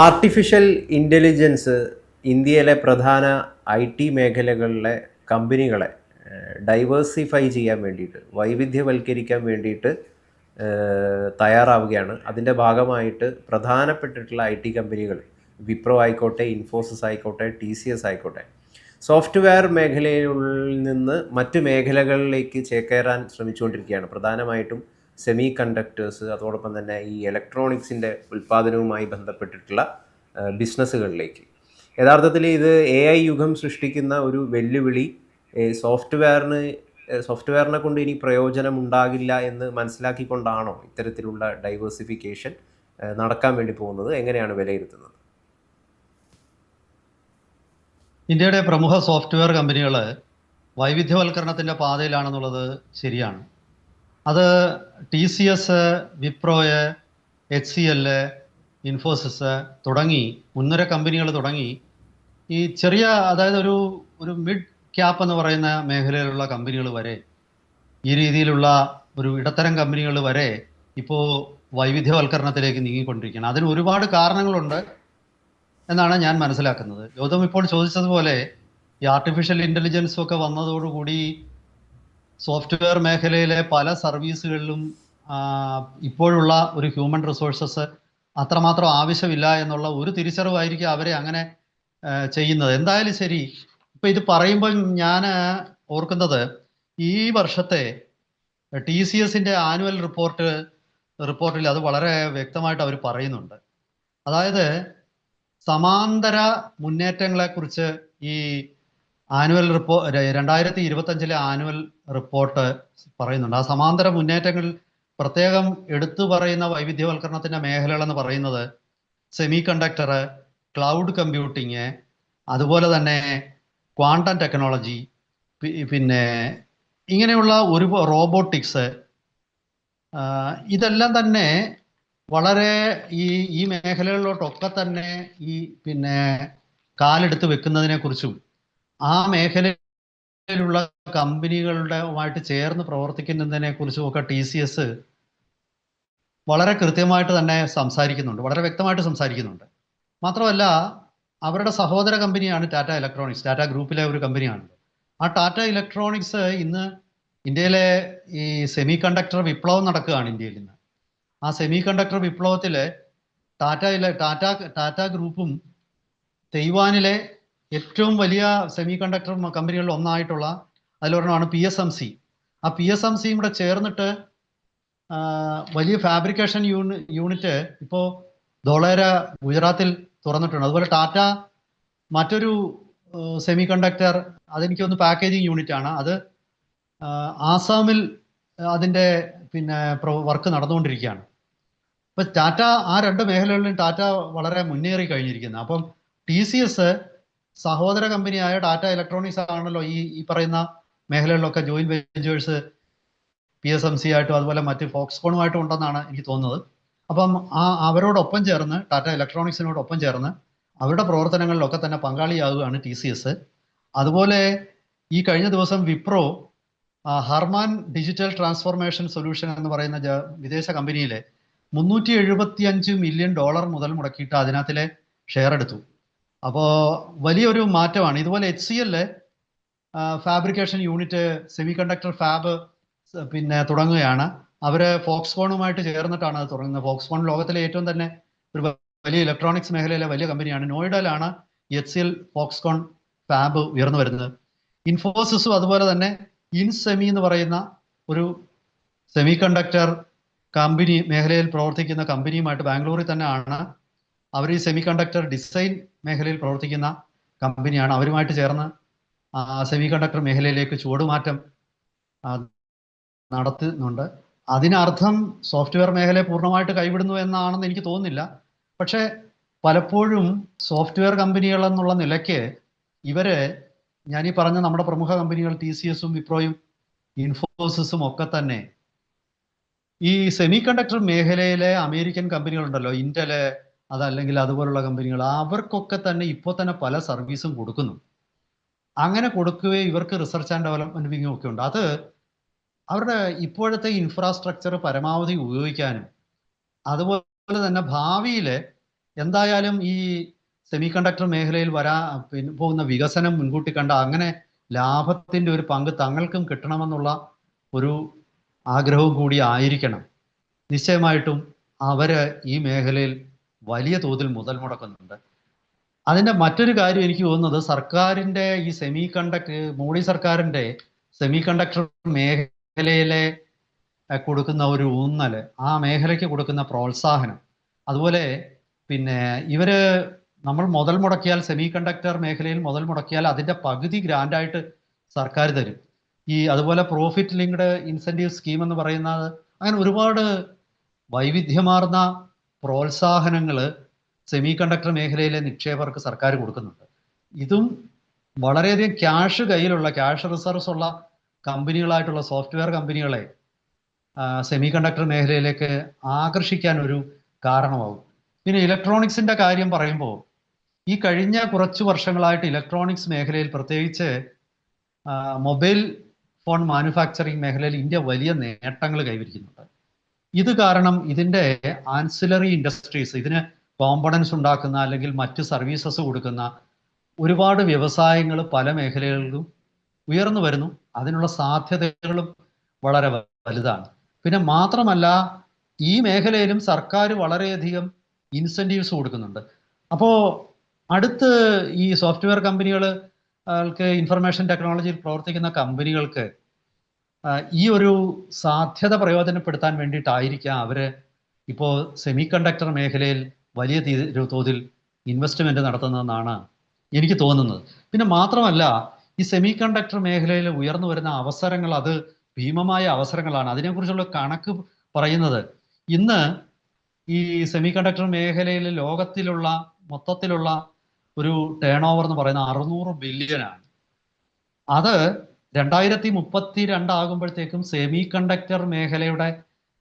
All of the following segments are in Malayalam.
ആർട്ടിഫിഷ്യൽ ഇന്റലിജൻസ് ഇന്ത്യയിലെ പ്രധാന ഐ ടി മേഖലകളിലെ കമ്പനികളെ ഡൈവേഴ്സിഫൈ ചെയ്യാൻ വേണ്ടിയിട്ട് വൈവിധ്യവൽക്കരിക്കാൻ വേണ്ടിയിട്ട് തയ്യാറാവുകയാണ്. അതിന്റെ ഭാഗമായിട്ട് പ്രധാനപ്പെട്ടിട്ടുള്ള ഐ ടി കമ്പനികൾ വിപ്രോ ആയിക്കോട്ടെ ഇൻഫോസിസ് ആയിക്കോട്ടെ ടി സി എസ് ആയിക്കോട്ടെ സോഫ്റ്റ്വെയർ മേഖലയിൽ നിന്ന് മറ്റ് മേഖലകളിലേക്ക് ചേക്കേറാൻ ശ്രമിച്ചുകൊണ്ടിരിക്കുകയാണ്. പ്രധാനമായിട്ടും സെമി കണ്ടക്ടേഴ്സ് അതോടൊപ്പം തന്നെ ഈ ഇലക്ട്രോണിക്സിന്റെ ഉൽപ്പാദനവുമായി ബന്ധപ്പെട്ടിട്ടുള്ള ബിസിനസ്സുകളിലേക്ക് യഥാർത്ഥത്തിൽ ഇത് എ ഐ യുഗം സൃഷ്ടിക്കുന്ന ഒരു വെല്ലുവിളി സോഫ്റ്റ്വെയറിന് സോഫ്റ്റ്വെയറിനെ കൊണ്ട് ഇനി പ്രയോജനം ഉണ്ടാകില്ല എന്ന് മനസ്സിലാക്കിക്കൊണ്ടാണോ ഇത്തരത്തിലുള്ള ഡൈവേഴ്സിഫിക്കേഷൻ നടക്കാൻ വേണ്ടി പോകുന്നത്? എങ്ങനെയാണ് വിലയിരുത്തുന്നത്? ഇന്ത്യയുടെ പ്രമുഖ സോഫ്റ്റ്വെയർ കമ്പനികൾ വൈവിധ്യവൽക്കരണത്തിന്റെ പാതയിലാണെന്നുള്ളത് ശരിയാണ്. അത് ടി സി എസ് വിപ്രോയ് എച്ച് സി എൽ ഇൻഫോസിസ് തുടങ്ങി മുൻനിര കമ്പനികൾ തുടങ്ങി. ഈ ചെറിയ അതായത് ഒരു ഒരു മിഡ് ക്യാപ്പ് എന്ന് പറയുന്ന മേഖലയിലുള്ള കമ്പനികൾ വരെ ഈ രീതിയിലുള്ള ഒരു ഇടത്തരം കമ്പനികൾ വരെ ഇപ്പോൾ വൈവിധ്യവൽക്കരണത്തിലേക്ക് നീങ്ങിക്കൊണ്ടിരിക്കുകയാണ്. അതിന് ഒരുപാട് കാരണങ്ങളുണ്ട് എന്നാണ് ഞാൻ മനസ്സിലാക്കുന്നത്. ഗൗതം ഇപ്പോൾ ചോദിച്ചതുപോലെ ഈ ആർട്ടിഫിഷ്യൽ ഇന്റലിജൻസും ഒക്കെ വന്നതോടുകൂടി സോഫ്റ്റ്വെയർ മേഖലയിലെ പല സർവീസുകളിലും ഇപ്പോഴുള്ള ഒരു ഹ്യൂമൻ റിസോഴ്സസ് അത്രമാത്രം ആവശ്യമില്ല എന്നുള്ള ഒരു തിരിച്ചറിവായിരിക്കും അവരെ അങ്ങനെ ചെയ്യുന്നത്. എന്തായാലും ശരി. ഇപ്പൊ ഇത് പറയുമ്പോൾ ഞാൻ ഓർക്കുന്നത് ഈ വർഷത്തെ ടി സി എസിന്റെ ആനുവൽ റിപ്പോർട്ട് റിപ്പോർട്ടിൽ അത് വളരെ വ്യക്തമായിട്ട് അവർ പറയുന്നുണ്ട്. അതായത് സമാന്തര മുന്നേറ്റങ്ങളെക്കുറിച്ച് ഈ ആനുവൽ റിപ്പോ രണ്ടായിരത്തി ഇരുപത്തഞ്ചിലെ ആനുവൽ റിപ്പോർട്ട് പറയുന്നുണ്ട്. ആ സമാന്തര മുന്നേറ്റങ്ങൾ പ്രത്യേകം എടുത്തു പറയുന്ന വൈവിധ്യവൽക്കരണത്തിന്റെ മേഖലകൾ എന്ന് പറയുന്നത് സെമി കണ്ടക്ടർ ക്ലൗഡ് കമ്പ്യൂട്ടിങ് അതുപോലെ തന്നെ ക്വാണ്ടം ടെക്നോളജി പിന്നെ ഇങ്ങനെയുള്ള ഒരു റോബോട്ടിക്സ് ഇതെല്ലാം തന്നെ വളരെ ഈ ഈ മേഖലകളിലോട്ടൊക്കെ തന്നെ ഈ പിന്നെ കാലെടുത്ത് വെക്കുന്നതിനെ കുറിച്ചും ആ മേഖലയിലുള്ള കമ്പനികളുടെയുമായിട്ട് ചേർന്ന് പ്രവർത്തിക്കുന്നതിനെ കുറിച്ചും ഒക്കെ ടി സി എസ് വളരെ കൃത്യമായിട്ട് തന്നെ സംസാരിക്കുന്നുണ്ട്. വളരെ വ്യക്തമായിട്ട് സംസാരിക്കുന്നുണ്ട്. മാത്രമല്ല അവരുടെ സഹോദര കമ്പനിയാണ് ടാറ്റ ഇലക്ട്രോണിക്സ്. ടാറ്റ ഗ്രൂപ്പിലെ ഒരു കമ്പനിയാണ്. ആ ടാറ്റ ഇലക്ട്രോണിക്സ് ഇന്ന് ഇന്ത്യയിലെ ഈ സെമി കണ്ടക്ടർ വിപ്ലവം നടക്കുകയാണ് ഇന്ത്യയിൽ ഇന്ന്. ആ സെമി കണ്ടക്ടർ വിപ്ലവത്തിൽ ടാറ്റ ടാറ്റ ടാറ്റ ഗ്രൂപ്പും തെയ്വാനിലെ ഏറ്റവും വലിയ സെമി കണ്ടക്ടർ കമ്പനികളിൽ ഒന്നായിട്ടുള്ള അതിലൊരെണ്ണമാണ് പി എസ് എം സി ആ പി എസ് എം സിയും കൂടെ ചേർന്നിട്ട് വലിയ ഫാബ്രിക്കേഷൻ യൂണി യൂണിറ്റ് ഇപ്പോൾ ധോളേര ഗുജറാത്തിൽ തുറന്നിട്ടുണ്ട്. അതുപോലെ ടാറ്റ മറ്റൊരു സെമി കണ്ടക്ടർ അതെനിക്ക് ഒന്ന് പാക്കേജിങ് യൂണിറ്റ് ആണ്. അത് ആസാമിൽ അതിന്റെ പിന്നെ വർക്ക് നടന്നുകൊണ്ടിരിക്കുകയാണ്. അപ്പം ടാറ്റ ആ രണ്ട് മേഖലകളിലും ടാറ്റ വളരെ മുന്നേറി കഴിഞ്ഞിരിക്കുന്നത് അപ്പം ടി സി എസ് സഹോദര കമ്പനിയായ ടാറ്റ ഇലക്ട്രോണിക്സ് ആണല്ലോ ഈ ഈ പറയുന്ന മേഖലകളിലൊക്കെ joint ventures P S M C ആയിട്ടും അതുപോലെ മറ്റ് ഫോക്സ്കോണുമായിട്ടും ഉണ്ടെന്നാണ് എനിക്ക് തോന്നുന്നത്. അപ്പം ആ അവരോടൊപ്പം ചേർന്ന് ടാറ്റ ഇലക്ട്രോണിക്സിനോടൊപ്പം ചേർന്ന് അവരുടെ പ്രവർത്തനങ്ങളിലൊക്കെ തന്നെ പങ്കാളിയാവുകയാണ് ടി സി എസ് അതുപോലെ ഈ കഴിഞ്ഞ ദിവസം Wipro Harman digital transformation solution എന്ന് പറയുന്ന വിദേശ കമ്പനിയിലെ മുന്നൂറ്റി എഴുപത്തി അഞ്ച് മില്യൺ ഡോളർ മുതൽ മുടക്കിയിട്ട് അതിനകത്തിലെ ഷെയർ എടുത്തു. അപ്പോൾ വലിയൊരു മാറ്റമാണ്. ഇതുപോലെ H C L fabrication unit semiconductor fab പിന്നെ തുടങ്ങുകയാണ്. അവർ ഫോക്സ്കോണുമായിട്ട് ചേർന്നിട്ടാണ് അത് തുടങ്ങുന്നത്. ഫോക്സ്കോൺ ലോകത്തിലെ ഏറ്റവും തന്നെ ഒരു വലിയ ഇലക്ട്രോണിക്സ് മേഖലയിലെ വലിയ കമ്പനിയാണ് നോയിഡയിലാണ് H C L Foxconn fab ഉയർന്നു വരുന്നത്. ഇൻഫോസിസും അതുപോലെ തന്നെ ഇൻസെമി എന്ന് പറയുന്ന ഒരു സെമി കണ്ടക്ടർ കമ്പനി മേഖലയിൽ പ്രവർത്തിക്കുന്ന കമ്പനിയുമായിട്ട് ബാംഗ്ലൂരിൽ തന്നെയാണ് അവർ ഈ സെമി കണ്ടക്ടർ ഡിസൈൻ മേഖലയിൽ പ്രവർത്തിക്കുന്ന കമ്പനിയാണ് അവരുമായിട്ട് ചേർന്ന് സെമി കണ്ടക്ടർ മേഖലയിലേക്ക് ചുവടുമാറ്റം നടത്തുന്നുണ്ട്. അതിനർത്ഥം സോഫ്റ്റ്വെയർ മേഖലയെ പൂർണമായിട്ട് കൈവിടുന്നു എന്നാണെന്ന് എനിക്ക് തോന്നുന്നില്ല. പക്ഷേ പലപ്പോഴും സോഫ്റ്റ്വെയർ കമ്പനികൾ എന്നുള്ള നിലയ്ക്ക് ഇവർ ഞാൻ ഈ പറഞ്ഞ നമ്മുടെ പ്രമുഖ കമ്പനികൾ ടി സി എസും വിപ്രോയും ഇൻഫോസിസും ഒക്കെ തന്നെ ഈ സെമി കണ്ടക്ടർ മേഖലയിലെ അമേരിക്കൻ കമ്പനികളുണ്ടല്ലോ. ഇന്റൽ അതല്ലെങ്കിൽ അതുപോലുള്ള കമ്പനികൾ അവർക്കൊക്കെ തന്നെ ഇപ്പോൾ തന്നെ പല സർവീസും കൊടുക്കുന്നു. അങ്ങനെ കൊടുക്കുകയും ഇവർക്ക് റിസർച്ച് ആൻഡ് ഡെവലപ്മെന്റ് വിങ്ങും ഒക്കെ ഉണ്ട്. അത് അവരുടെ ഇപ്പോഴത്തെ ഇൻഫ്രാസ്ട്രക്ചർ പരമാവധി ഉപയോഗിക്കാനും അതുപോലെ തന്നെ ഭാവിയിൽ എന്തായാലും ഈ സെമി കണ്ടക്ടർ മേഖലയിൽ വരാ പിന്നെ പോകുന്ന വികസനം മുൻകൂട്ടി കണ്ട അങ്ങനെ ലാഭത്തിന്റെ ഒരു പങ്ക് തങ്ങൾക്കും കിട്ടണമെന്നുള്ള ഒരു ആഗ്രഹവും കൂടി ആയിരിക്കണം. നിശ്ചയമായിട്ടും അവർ ഈ മേഖലയിൽ വലിയ തോതിൽ മുതൽ മുടക്കുന്നുണ്ട്. അതിന്റെ മറ്റൊരു കാര്യം എനിക്ക് തോന്നുന്നത് സർക്കാരിന്റെ ഈ സെമി കണ്ടക്ടർ മോഡി സർക്കാരിന്റെ സെമി കണ്ടക്ടർ മേഖലയിലെ കൊടുക്കുന്ന ഒരു ഊന്നൽ ആ മേഖലയ്ക്ക് കൊടുക്കുന്ന പ്രോത്സാഹനം. അതുപോലെ പിന്നെ ഇവർ നമ്മൾ മുതൽ മുടക്കിയാൽ സെമി കണ്ടക്ടർ മേഖലയിൽ മുതൽ മുടക്കിയാൽ അതിന്റെ പകുതി ഗ്രാൻഡായിട്ട് സർക്കാർ തരും. ഈ അതുപോലെ പ്രോഫിറ്റ് ലിങ്ക്ഡ് ഇൻസെന്റീവ് സ്കീം എന്ന് പറയുന്നത് അങ്ങനെ ഒരുപാട് വൈവിധ്യമാർന്ന പ്രോത്സാഹനങ്ങൾ സെമി കണ്ടക്ടർ മേഖലയിലെ നിക്ഷേപകർക്ക് സർക്കാർ കൊടുക്കുന്നുണ്ട്. ഇതും വളരെയധികം ക്യാഷ് കയ്യിലുള്ള ക്യാഷ് റിസർവ്സ് ഉള്ള കമ്പനികളായിട്ടുള്ള സോഫ്റ്റ്വെയർ കമ്പനികളെ സെമി കണ്ടക്ടർ മേഖലയിലേക്ക് ആകർഷിക്കാൻ ഒരു കാരണമാകും. പിന്നെ ഇലക്ട്രോണിക്സിന്റെ കാര്യം പറയുമ്പോൾ ഈ കഴിഞ്ഞ കുറച്ച് വർഷങ്ങളായിട്ട് ഇലക്ട്രോണിക്സ് മേഖലയിൽ പ്രത്യേകിച്ച് മൊബൈൽ ഫോൺ മാനുഫാക്ചറിങ് മേഖലയിൽ ഇന്ത്യ വലിയ നേട്ടങ്ങൾ കൈവരിക്കുന്നുണ്ട്. ഇത് കാരണം ഇതിന്റെ ആൻസിലറി ഇൻഡസ്ട്രീസ് ഇതിന് കോമ്പണൻസ് ഉണ്ടാക്കുന്ന അല്ലെങ്കിൽ മറ്റ് സർവീസസ് കൊടുക്കുന്ന ഒരുപാട് വ്യവസായങ്ങൾ പല മേഖലകളിലും ഉയർന്നു വരുന്നു. അതിനുള്ള സാധ്യതകളും വളരെ വലുതാണ്. പിന്നെ മാത്രമല്ല ഈ മേഖലയിലും സർക്കാർ വളരെയധികം ഇൻസെന്റീവ്സ് കൊടുക്കുന്നുണ്ട്. അപ്പോൾ അടുത്ത് ഈ സോഫ്റ്റ്വെയർ കമ്പനികൾക്ക് ഇൻഫർമേഷൻ ടെക്നോളജിയിൽ പ്രവർത്തിക്കുന്ന കമ്പനികൾക്ക് ഈ ഒരു സാധ്യത പ്രയോജനപ്പെടുത്താൻ വേണ്ടിയിട്ടായിരിക്കാം അവർ ഇപ്പോൾ സെമി കണ്ടക്ടർ മേഖലയിൽ വലിയ തോതിൽ ഇൻവെസ്റ്റ്മെന്റ് നടത്തുന്നതെന്നാണ് എനിക്ക് തോന്നുന്നത്. പിന്നെ മാത്രമല്ല ഈ സെമി കണ്ടക്ടർ മേഖലയിൽ ഉയർന്നു വരുന്ന അവസരങ്ങൾ അത് ഭീമമായ അവസരങ്ങളാണ്. അതിനെക്കുറിച്ചുള്ള കണക്ക് പറയുന്നത് ഇന്ന് ഈ സെമി കണ്ടക്ടർ മേഖലയിൽ ലോകത്തിലുള്ള മൊത്തത്തിലുള്ള ഒരു ടേൺ ഓവർ എന്ന് പറയുന്ന അറുന്നൂറ് ബില്യനാണ് അത് രണ്ടായിരത്തി മുപ്പത്തി രണ്ടാകുമ്പോഴത്തേക്കും സെമി കണ്ടക്ടർ മേഖലയുടെ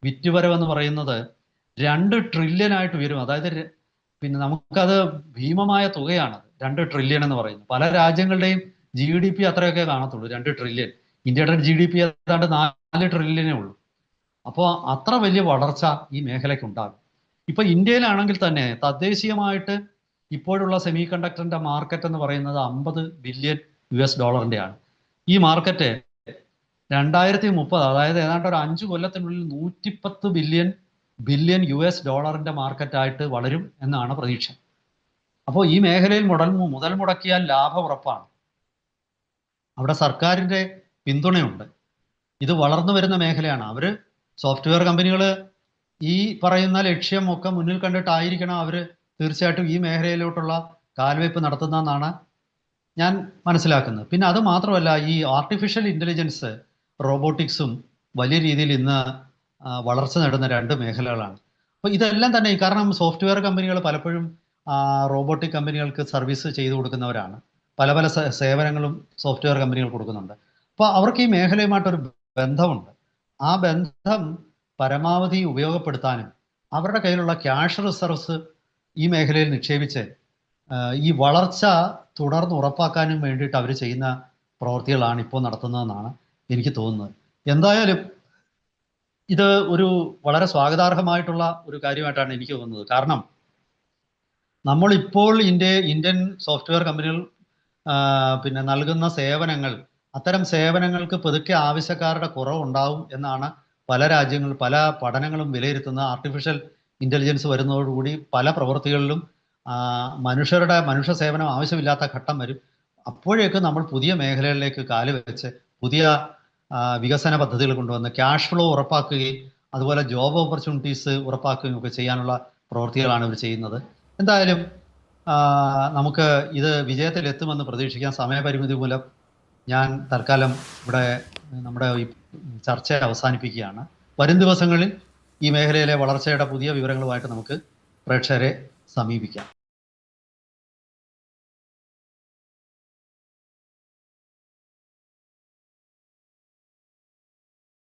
വിറ്റുവരവ് എന്ന് പറയുന്നത് രണ്ട് ട്രില്യൺ ആയിട്ട് ഉയരും. അതായത് പിന്നെ നമുക്കത് ഭീമമായ തുകയാണ്. രണ്ട് ട്രില്യൺ എന്ന് പറയുന്നത്. പല രാജ്യങ്ങളുടെയും ജി ഡി പി അത്രയൊക്കെ കാണത്തുള്ളൂ. രണ്ട് ട്രില്യൺ ഇന്ത്യയുടെ ജി ഡി പി ഏതാണ്ട് നാല് ട്രില്യനേ ഉള്ളൂ. അപ്പോൾ അത്ര വലിയ വളർച്ച ഈ മേഖലയ്ക്ക് ഉണ്ടാകും ഇപ്പൊ ഇന്ത്യയിലാണെങ്കിൽ തന്നെ തദ്ദേശീയമായിട്ട് ഇപ്പോഴുള്ള സെമി കണ്ടക്ടറിന്റെ മാർക്കറ്റ് എന്ന് പറയുന്നത് അമ്പത് ബില്യൺ യു എസ് ഡോളറിന്റെയാണ് ഈ മാർക്കറ്റ് രണ്ടായിരത്തി മുപ്പത് അതായത് ഏതാണ്ട് ഒരു അഞ്ച് കൊല്ലത്തിനുള്ളിൽ നൂറ്റിപ്പത്ത് ബില്യൺ ബില്യൺ യു എസ് ഡോളറിന്റെ മാർക്കറ്റായിട്ട് വളരും എന്നാണ് പ്രതീക്ഷ. അപ്പോൾ ഈ മേഖലയിൽ മുടൽ മുതൽ മുടക്കിയാൽ ലാഭം ഉറപ്പാണ്. അവിടെ സർക്കാരിന്റെ പിന്തുണയുണ്ട്. ഇത് വളർന്നു വരുന്ന മേഖലയാണ്. അവർ സോഫ്റ്റ്വെയർ കമ്പനികൾ ഈ പറയുന്ന ലക്ഷ്യം ഒക്കെ മുന്നിൽ കണ്ടിട്ടായിരിക്കണം അവർ തീർച്ചയായിട്ടും ഈ മേഖലയിലോട്ടുള്ള കാൽവയ്പ് നടത്തുന്നതെന്നാണ് ഞാൻ മനസ്സിലാക്കുന്നത്. പിന്നെ അത് മാത്രമല്ല ഈ ആർട്ടിഫിഷ്യൽ ഇന്റലിജൻസ് റോബോട്ടിക്സും വലിയ രീതിയിൽ ഇന്ന് വളർച്ച നേടുന്ന രണ്ട് മേഖലകളാണ്. അപ്പോൾ ഇതെല്ലാം തന്നെ കാരണം സോഫ്റ്റ്വെയർ കമ്പനികൾ പലപ്പോഴും റോബോട്ടിക് കമ്പനികൾക്ക് സർവീസ് ചെയ്തു കൊടുക്കുന്നവരാണ്. പല പല സേവനങ്ങളും സോഫ്റ്റ്വെയർ കമ്പനികൾ കൊടുക്കുന്നുണ്ട്. അപ്പോൾ അവർക്ക് ഈ മേഖലയുമായിട്ടൊരു ബന്ധമുണ്ട്. ആ ബന്ധം പരമാവധി ഉപയോഗപ്പെടുത്താനും അവരുടെ കയ്യിലുള്ള ക്യാഷ് റിസർവ്സ് ഈ മേഖലയിൽ നിക്ഷേപിച്ച് ഈ വളർച്ച തുടർന്ന് ഉറപ്പാക്കാനും വേണ്ടിയിട്ട് അവർ ചെയ്യുന്ന പ്രവൃത്തികളാണ് ഇപ്പോൾ നടത്തുന്നതെന്നാണ് എനിക്ക് തോന്നുന്നത്. എന്തായാലും ഇത് ഒരു വളരെ സ്വാഗതാർഹമായിട്ടുള്ള ഒരു കാര്യമായിട്ടാണ് എനിക്ക് തോന്നുന്നത്. കാരണം നമ്മളിപ്പോൾ ഇന്ത്യ ഇന്ത്യൻ സോഫ്റ്റ്വെയർ കമ്പനികൾ പിന്നെ നൽകുന്ന സേവനങ്ങൾ അത്തരം സേവനങ്ങൾക്ക് പതുക്കെ ആവശ്യക്കാരുടെ കുറവുണ്ടാവും എന്നാണ് പല രാജ്യങ്ങൾ പല പഠനങ്ങളും വിലയിരുത്തുന്ന ആർട്ടിഫിഷ്യൽ ഇന്റലിജൻസ് വരുന്നതോടുകൂടി പല പ്രവൃത്തികളിലും മനുഷ്യരുടെ മനുഷ്യ സേവനം ആവശ്യമില്ലാത്ത ഘട്ടം വരും. അപ്പോഴേക്ക് നമ്മൾ പുതിയ മേഖലകളിലേക്ക് കാൽ വെച്ച് പുതിയ വികസന പദ്ധതികൾ കൊണ്ടുവന്ന് ക്യാഷ് ഫ്ലോ ഉറപ്പാക്കുകയും അതുപോലെ ജോബ് ഓപ്പർച്യൂണിറ്റീസ് ഉറപ്പാക്കുകയും ഒക്കെ ചെയ്യാനുള്ള പ്രവൃത്തികളാണ് ഇവർ ചെയ്യുന്നത്. എന്തായാലും നമുക്ക് ഇത് വിജയത്തിൽ എത്തുമെന്ന് പ്രതീക്ഷിക്കാൻ സമയപരിമിതി മൂലം ഞാൻ തൽക്കാലം ഇവിടെ നമ്മുടെ ഈ ചർച്ച അവസാനിപ്പിക്കുകയാണ്. വരും ദിവസങ്ങളിൽ ഈ മേഖലയിലെ വളർച്ചയുടെ പുതിയ വിവരങ്ങളുമായിട്ട് നമുക്ക് പ്രേക്ഷകരെ സമീപിക്കാം.